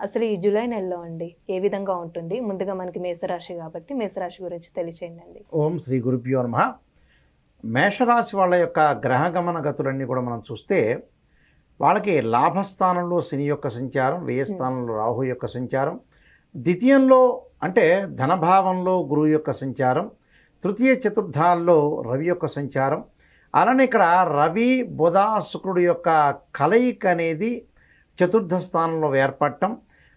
అసలు ఈ జూలై నెలలో అండి ఏ విధంగా ఉంటుంది? ముందుగా మనకి మేషరాశి కాబట్టి మేషరాశి గురించి తెలియచేయండి అండి ఓం శ్రీ గురుభ్యో నమ. మేషరాశి వాళ్ళ యొక్క గ్రహగమన గతులన్నీ కూడా మనం చూస్తే వాళ్ళకి లాభస్థానంలో శని యొక్క సంచారం వ్యయస్థానంలో రాహు యొక్క సంచారం ద్వితీయంలో అంటే ధనభావంలో గురువు యొక్క సంచారం తృతీయ చతుర్థాల్లో రవి యొక్క సంచారం అలానే ఇక్కడ రవి బుధ శుక్రుడు యొక్క కలయిక అనేది చతుర్థ స్థానంలో ఏర్పడటం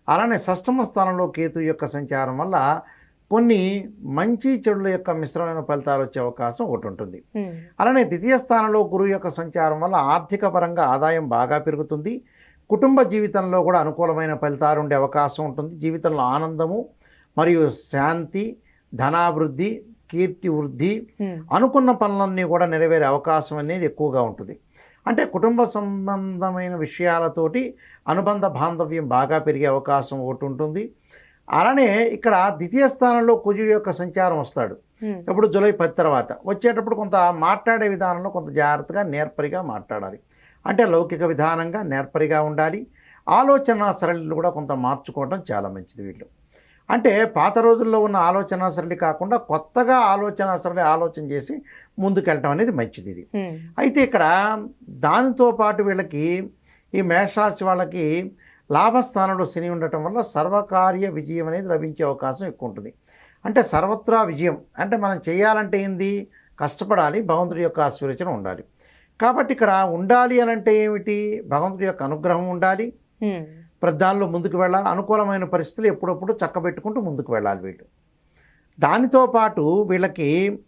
అలానే షష్టమ స్థానంలో కేతు యొక్క సంచారం వల్ల కొన్ని మంచి చెడుల యొక్క మిశ్రమైన ఫలితాలు వచ్చే అవకాశం ఒకటి ఉంటుంది. అలానే ద్వితీయ స్థానంలో గురువు యొక్క సంచారం వల్ల ఆర్థిక పరంగా ఆదాయం బాగా పెరుగుతుంది కుటుంబ జీవితంలో కూడా అనుకూలమైన ఫలితాలు ఉండే అవకాశం ఉంటుంది జీవితంలో ఆనందము మరియు శాంతి ధనాభివృద్ధి కీర్తి వృద్ధి. అనుకున్న పనులన్నీ కూడా నెరవేరే అవకాశం అనేది ఎక్కువగా ఉంటుంది అంటే కుటుంబ సంబంధమైన విషయాలతోటి అనుబంధ బాంధవ్యం బాగా పెరిగే అవకాశం ఒకటి ఉంటుంది. అలానే ఇక్కడ ద్వితీయ స్థానంలో కుజుడి యొక్క సంచారం వస్తాడు. ఇప్పుడు జూలై పది తర్వాత. వచ్చేటప్పుడు కొంత మాట్లాడే విధానంలో కొంత జాగ్రత్తగా నేర్పరిగా మాట్లాడాలి. అంటే లౌకిక విధానంగా నేర్పరిగా ఉండాలి. ఆలోచన సరళిని కూడా కొంత మార్చుకోవడం చాలా మంచిది వీళ్ళు. అంటే పాత రోజుల్లో ఉన్న ఆలోచన సరళి కాకుండా కొత్తగా ఆలోచన సరళి ఆలోచన చేసి ముందుకెళ్ళటం అనేది మంచిది ఇది. అయితే ఇక్కడ దానితో పాటు వీళ్ళకి ఈ మేషరాశి వాళ్ళకి లాభస్థానంలో శని ఉండటం వల్ల సర్వకార్య విజయం అనేది లభించే అవకాశం ఎక్కువ ఉంటుంది. అంటే సర్వత్రా విజయం అంటే మనం చేయాలంటే ఏంది? కష్టపడాలి భగవంతుడి యొక్క ఆశీర్వచనం ఉండాలి. కాబట్టి ఇక్కడ ఉండాలి అని అంటే ఏమిటి? భగవంతుడి యొక్క అనుగ్రహం ఉండాలి. ప్రధానంలో ముందుకు వెళ్ళాలి. అనుకూలమైన పరిస్థితులు ఎప్పుడప్పుడు చక్కబెట్టుకుంటూ ముందుకు వెళ్ళాలి వీళ్ళు. దానితో పాటు వీళ్ళకి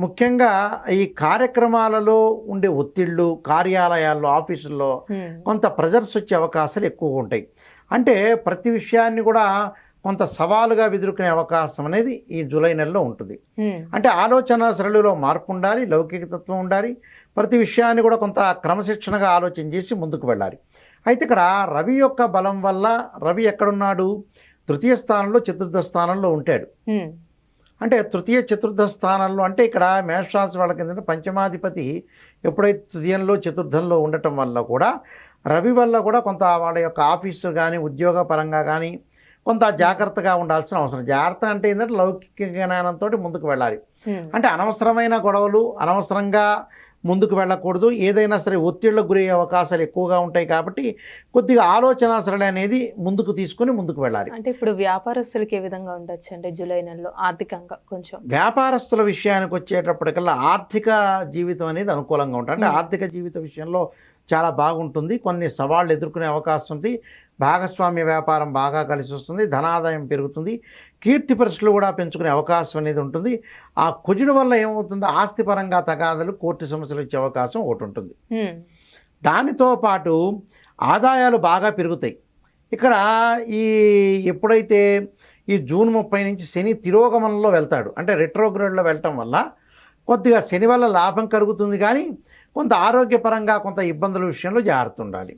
ముఖ్యంగా ఈ కార్యక్రమాలలో ఉండే ఒత్తిళ్ళు కార్యాలయాల్లో ఆఫీసుల్లో. కొంత ప్రెజర్స్ వచ్చే అవకాశాలు ఎక్కువగా ఉంటాయి. అంటే ప్రతి విషయాన్ని కూడా కొంత సవాలుగా ఎదుర్కొనే అవకాశం అనేది ఈ జూలై నెలలో ఉంటుంది. అంటే ఆలోచన సరళిలో మార్పు ఉండాలి లౌకికతత్వం ఉండాలి. ప్రతి విషయాన్ని కూడా కొంత క్రమశిక్షణగా ఆలోచన చేసి ముందుకు వెళ్ళాలి. అయితే ఇక్కడ రవి యొక్క బలం వల్ల రవి ఎక్కడున్నాడు తృతీయ స్థానంలో చతుర్థ స్థానంలో ఉంటాడు. అంటే తృతీయ చతుర్థ స్థానంలో అంటే ఇక్కడ మేషరాశి వాళ్ళకి ఏంటంటే పంచమాధిపతి ఎప్పుడైతే తృతీయంలో చతుర్థంలో ఉండటం వల్ల కూడా రవి వల్ల కూడా కొంత వాళ్ళ యొక్క ఆఫీసు కానీ ఉద్యోగ పరంగా కానీ కొంత జాగ్రత్తగా ఉండాల్సిన అవసరం జాగ్రత్త అంటే ఏంటంటే లౌకిక జ్ఞానంతో ముందుకు వెళ్ళాలి. అంటే అనవసరమైన గొడవలు అనవసరంగా ముందుకు వెళ్ళకూడదు. ఏదైనా సరే ఒత్తిళ్ళకు గురయ్యే అవకాశాలు ఎక్కువగా ఉంటాయి కాబట్టి కొద్దిగా ఆలోచన సరళి అనేది ముందుకు తీసుకొని ముందుకు వెళ్ళాలి. అంటే ఇప్పుడు వ్యాపారస్తులకి ఏ విధంగా ఉండొచ్చు అంటే జూలై నెలలో ఆర్థికంగా కొంచెం? వ్యాపారస్తుల విషయానికి వచ్చేటప్పటికల్లా ఆర్థిక జీవితం అనేది అనుకూలంగా ఉంటుంది. అంటే. ఆర్థిక జీవిత విషయంలో చాలా బాగుంటుంది. కొన్ని సవాళ్ళు ఎదుర్కొనే అవకాశం ఉంది. భాగస్వామ్య వ్యాపారం బాగా కలిసి వస్తుంది ధనాదాయం పెరుగుతుంది కీర్తి పరిస్థితులు కూడా పెంచుకునే అవకాశం అనేది ఉంటుంది. ఆ కుజుడు వల్ల ఏమవుతుంది? ఆస్తిపరంగా తగాదలు కోర్టు సమస్యలు వచ్చే అవకాశం ఒకటి ఉంటుంది. దానితో పాటు ఆదాయాలు బాగా పెరుగుతాయి. ఇక్కడ ఈ ఎప్పుడైతే ఈ జూన్ ముప్పై నుంచి శని తిరోగమనంలో వెళ్తాడు అంటే రెట్రోగ్రేడ్లో వెళ్ళటం వల్ల కొద్దిగా శని వల్ల లాభం కలుగుతుంది కానీ కొంత ఆరోగ్యపరంగా కొంత ఇబ్బందుల విషయంలో జాగ్రత్త ఉండాలి.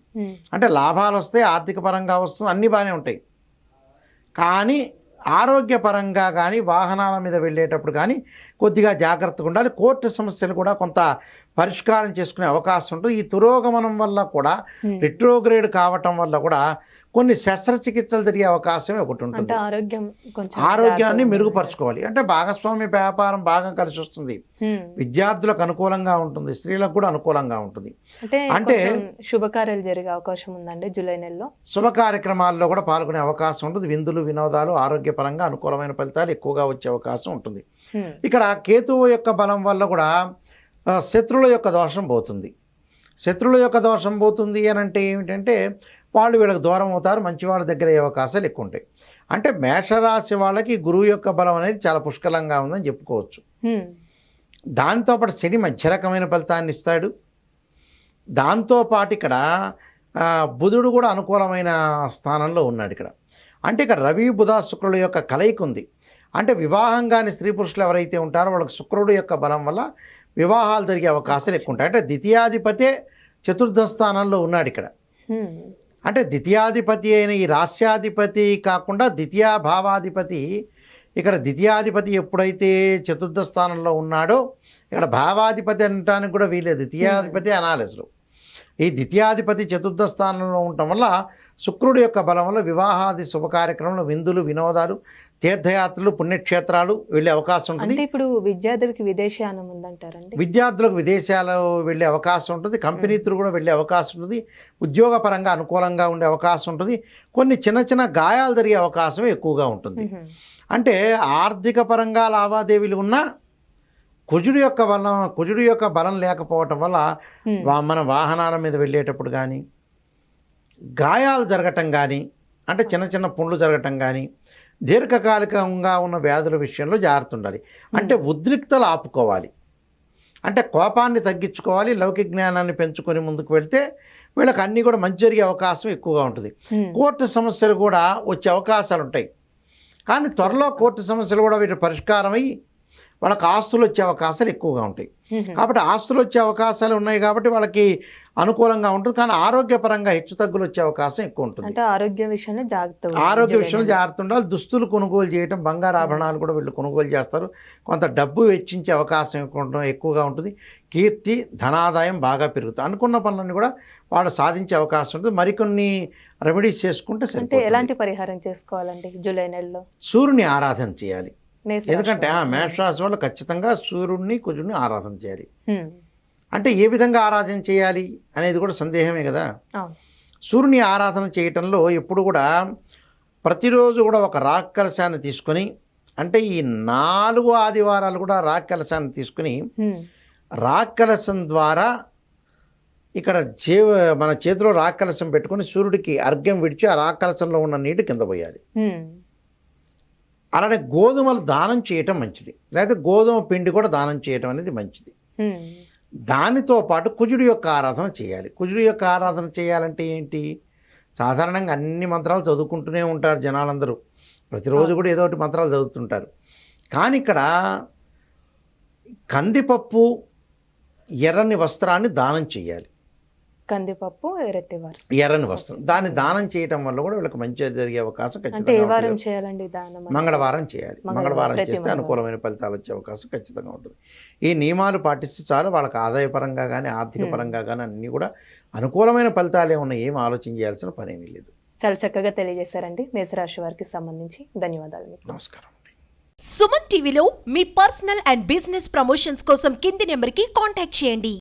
అంటే లాభాలు వస్తాయి ఆర్థిక పరంగా వస్తుంది అన్నీ బాగానే ఉంటాయి కానీ ఆరోగ్యపరంగా కానీ వాహనాల మీద వెళ్ళేటప్పుడు కానీ కొద్దిగా జాగ్రత్తగా ఉండాలి. కోర్టు సమస్యలు కూడా కొంత పరిష్కారం చేసుకునే అవకాశం ఉంటుంది. ఈ తిరోగమనం వల్ల కూడా. రిట్రోగ్రేడ్ కావటం వల్ల కూడా కొన్ని శస్త్రచికిత్సలు జరిగే అవకాశం ఒకటి ఉంటుంది. ఆరోగ్యం ఆరోగ్యాన్ని మెరుగుపరచుకోవాలి. అంటే భాగస్వామ్య వ్యాపారం బాగా కలిసి వస్తుంది. విద్యార్థులకు అనుకూలంగా ఉంటుంది. స్త్రీలకు కూడా అనుకూలంగా ఉంటుంది. అంటే శుభకార్యాలు జరిగే అవకాశం ఉందండి జూలై నెలలో? శుభ కార్యక్రమాల్లో కూడా పాల్గొనే అవకాశం ఉంటుంది. విందులు వినోదాలు ఆరోగ్యపరంగా అనుకూలమైన ఫలితాలు ఎక్కువగా వచ్చే అవకాశం ఉంటుంది. ఇక్కడ కేతువు యొక్క బలం వల్ల కూడా శత్రువుల యొక్క దోషం పోతుంది. శత్రువుల యొక్క దోషం పోతుంది అని అంటే ఏమిటంటే వాళ్ళు వీళ్ళకి దూరం అవుతారు మంచి వాళ్ళ దగ్గర అయ్యే అవకాశాలు ఎక్కువ ఉంటాయి అంటే మేషరాశి వాళ్ళకి గురువు యొక్క బలం అనేది చాలా పుష్కలంగా ఉందని చెప్పుకోవచ్చు. దాంతోపాటు శని మధ్య రకమైన ఫలితాన్ని ఇస్తాడు. దాంతోపాటు ఇక్కడ బుధుడు కూడా అనుకూలమైన స్థానంలో ఉన్నాడు ఇక్కడ. అంటే ఇక రవి బుధ శుక్రుల యొక్క కలయిక ఉంది. అంటే వివాహం కాని స్త్రీ పురుషులు ఎవరైతే ఉంటారో వాళ్ళకి శుక్రుడు యొక్క బలం వల్ల వివాహాలు జరిగే అవకాశాలు ఎక్కువ ఉంటాయి. అంటే ద్వితీయాధిపతే చతుర్థ స్థానంలో ఉన్నాడు ఇక్కడ. అంటే ద్వితీయాధిపతి అయిన ఈ రాస్యాధిపతి కాకుండా ద్వితీయ భావాధిపతి ఇక్కడ ద్వితీయాధిపతి ఎప్పుడైతే చతుర్థ స్థానంలో ఉన్నాడో ఇక్కడ భావాధిపతి అనటానికి కూడా వీలేదు ద్వితీయాధిపతి అనాలి అసలు ఈ ద్వితీయాధిపతి చతుర్థ స్థానంలో ఉండటం వల్ల శుక్రుడి యొక్క బలం వల్ల వివాహాది శుభ కార్యక్రమాలు విందులు వినోదాలు తీర్థయాత్రలు పుణ్యక్షేత్రాలు వెళ్ళే అవకాశం ఉంటుంది. అంటే ఇప్పుడు విద్యార్థులకి విదేశీయానం ఉందంటారండి? విద్యార్థులకు విదేశాలు వెళ్ళే అవకాశం ఉంటుంది. కంపెనీతులు కూడా వెళ్ళే అవకాశం ఉంటుంది. ఉద్యోగపరంగా అనుకూలంగా ఉండే అవకాశం ఉంటుంది. కొన్ని చిన్న చిన్న గాయాలు జరిగే అవకాశం ఎక్కువగా ఉంటుంది. అంటే ఆర్థిక పరంగా లావాదేవీలు ఉన్నా కుజుడు యొక్క బలం కుజుడు యొక్క బలం లేకపోవటం వల్ల మన వాహనాల మీద వెళ్ళేటప్పుడు కానీ గాయాలు జరగటం కానీ అంటే చిన్న చిన్న పుండ్లు జరగటం కానీ దీర్ఘకాలికంగా ఉన్న వ్యాధుల విషయంలో జాగ్రత్త ఉండాలి. అంటే ఉద్రిక్తలు ఆపుకోవాలి. అంటే కోపాన్ని తగ్గించుకోవాలి లౌకిక జ్ఞానాన్ని పెంచుకొని ముందుకు వెళ్తే వీళ్ళకి అన్నీ కూడా మంచి జరిగే అవకాశం ఎక్కువగా ఉంటుంది. కోర్టు సమస్యలు కూడా వచ్చే అవకాశాలు ఉంటాయి. కానీ త్వరలో కోర్టు సమస్యలు కూడా వీటి పరిష్కారం అయ్యి వాళ్ళకి ఆస్తులు వచ్చే అవకాశాలు ఎక్కువగా ఉంటాయి. కాబట్టి ఆస్తులు వచ్చే అవకాశాలు ఉన్నాయి కాబట్టి వాళ్ళకి అనుకూలంగా ఉంటుంది. కానీ ఆరోగ్యపరంగా హెచ్చు తగ్గులు వచ్చే అవకాశం ఎక్కువ ఉంటుంది. అంటే ఆరోగ్య విషయంలో జాగ్రత్త. ఆరోగ్య విషయంలో. జాగ్రత్త ఉండాలి. దుస్తులు కొనుగోలు చేయడం బంగారు ఆభరణాలు కూడా వీళ్ళు కొనుగోలు చేస్తారు. కొంత డబ్బు వెచ్చించే అవకాశం ఎక్కువగా ఉంటుంది. కీర్తి ధనాదాయం బాగా పెరుగుతుంది అనుకున్న పనులన్నీ కూడా వాళ్ళు సాధించే అవకాశం ఉంటుంది. మరికొన్ని రెమెడీస్ చేసుకుంటే అంటే ఎలాంటి పరిహారం చేసుకోవాలండి జూలై నెలలో? సూర్యుని ఆరాధన చేయాలి. ఎందుకంటే ఆ. మేషరాశి వాళ్ళు ఖచ్చితంగా సూర్యుడిని కుజుడిని ఆరాధన చేయాలి. అంటే ఏ విధంగా ఆరాధన చేయాలి అనేది కూడా సందేహమే కదా సూర్యుని ఆరాధన చేయటంలో ఎప్పుడు కూడా ప్రతిరోజు కూడా ఒక రాక్ కలశాన్ని తీసుకొని అంటే ఈ నాలుగు ఆదివారాలు కూడా రాక్ కలశాన్ని తీసుకుని. రాక్ కలశం ద్వారా ఇక్కడ చే మన చేతిలో రాక్ కలశం పెట్టుకొని సూర్యుడికి అర్ఘ్యం విడిచి ఆ రాక్ కలశంలో ఉన్న నీటి కింద పోయాలి. అలానే గోధుమలు దానం చేయటం మంచిది. లేకపోతే గోధుమ పిండి కూడా దానం చేయటం అనేది మంచిది. దానితో పాటు కుజుడి యొక్క ఆరాధన చేయాలి. కుజుడి యొక్క ఆరాధన చేయాలంటే ఏంటి? సాధారణంగా అన్ని మంత్రాలు చదువుకుంటూనే ఉంటారు జనాలందరూ. ప్రతిరోజు కూడా ఏదో ఒకటి మంత్రాలు చదువుతుంటారు. కానీ ఇక్కడ కందిపప్పు ఎర్రని వస్త్రాన్ని దానం చేయాలి. కందిపప్పు ఎరటి వారు ఎర్రని వస్త్రం. దాన్ని దానం చేయటం వల్ల కూడా వీళ్ళకి మంచిగా జరిగే అవకాశం అంటే ఏ ఖచ్చితంగా వారం ఉంటుంది. చేయాలండి దానం? మంగళవారం చేయాలి. మంగళవారం, చేస్తే. అనుకూలమైన ఫలితాలు వచ్చే అవకాశం ఖచ్చితంగా ఉంటుంది. ఈ నియమాలు పాటిస్తే చాలు వాళ్ళకి ఆదాయపరంగా కానీ ఆర్థిక. పరంగా కానీ అన్నీ కూడా అనుకూలమైన ఫలితాలే ఉన్నాయి. ఏం ఆలోచన చేయాల్సిన పని ఏమీ లేదు. చాలా చక్కగా తెలియజేశారండి. మేషరాశి వారికి సంబంధించి ధన్యవాదాలు మీకు. నమస్కారం. సుమన్ టీవీలో మీ పర్సనల్ అండ్ బిజినెస్ ప్రమోషన్స్ కోసం కింది నెంబర్కి కాంటాక్ట్ చేయండి.